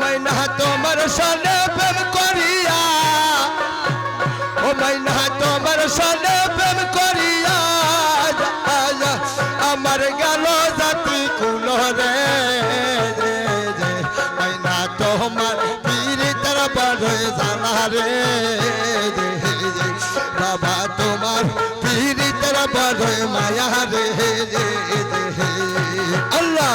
মাইনা তোমার সনে প্রেম করিয়া। ও মাইনা তোমার সনে প্রেম করিয়া। আমার গেল জাতি কুল রে মাইনা তোমার পীড়িতের বড় জানা রে বাবা তোমার পীড়িতের বড় মায়া রে। আল্লাহ।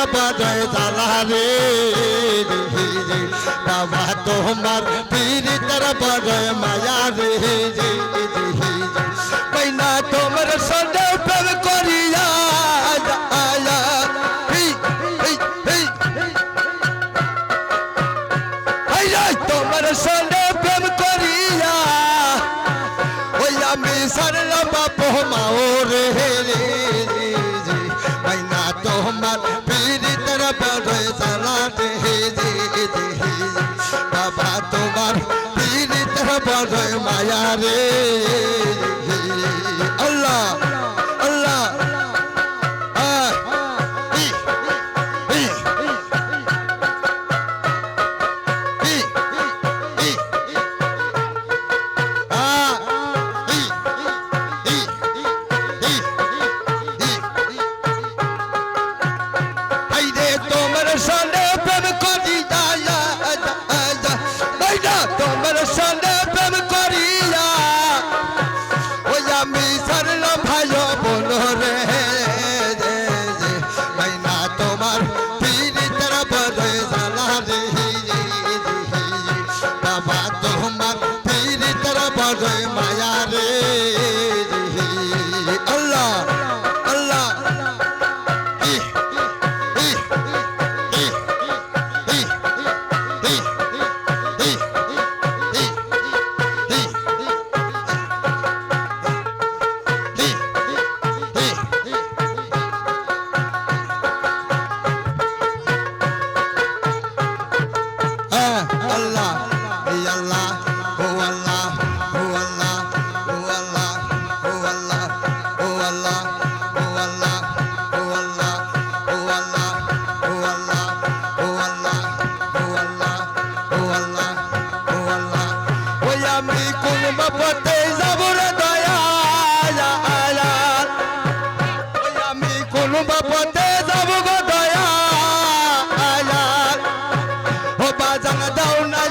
বাবা জয় জালা রে। বাবা তোমার পীড়িতার বড় মায়া রে না তোমার সদে প্রেম করিয়া তোমার সদে প্রেম করিয়া। রে রে না তোমার বুকের বেড়ে জ্বালাতে হেজে দেহে বাবা তোমার পীড়িত বেড়ে মায়া রে। আল্লাহ। তোমার সনে প্রেম করি যায়া তোমার সনে প্রেম করিয়া। ওই আমি সারল ভাই বোন রে। মাইনা তোমার পীড়িতের বড় জানা রে বাপতে যাব গো দয়া আয়াল ও বাজান দাও না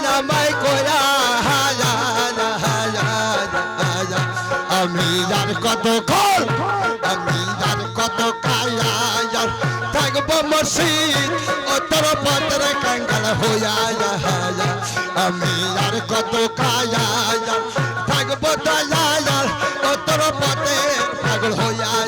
আমি আর কত কল আমি আর কত কায়া থাকব মসজিদ, ও তোর পত্র কাঙ্গাল হইয়া আমি আর কত কায়া থাকব দয়া ও তোর পথে পাগল হইয়া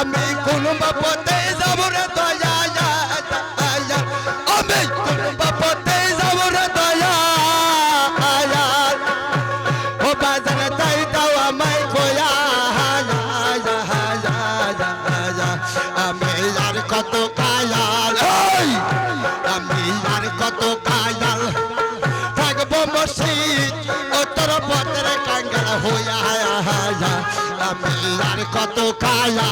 আমি কোন বাপতে যাব রে দয়া আমি কোন বাপতে যাব রে দয়া ও বাজারে তাই দাও আমায় হায়া আমি আর কত কায়াল আমি আর কত কায়াল। থাকব মসজিদ ও তোর পথের কাঙ্গাল হইয়া মেলার কত কায়া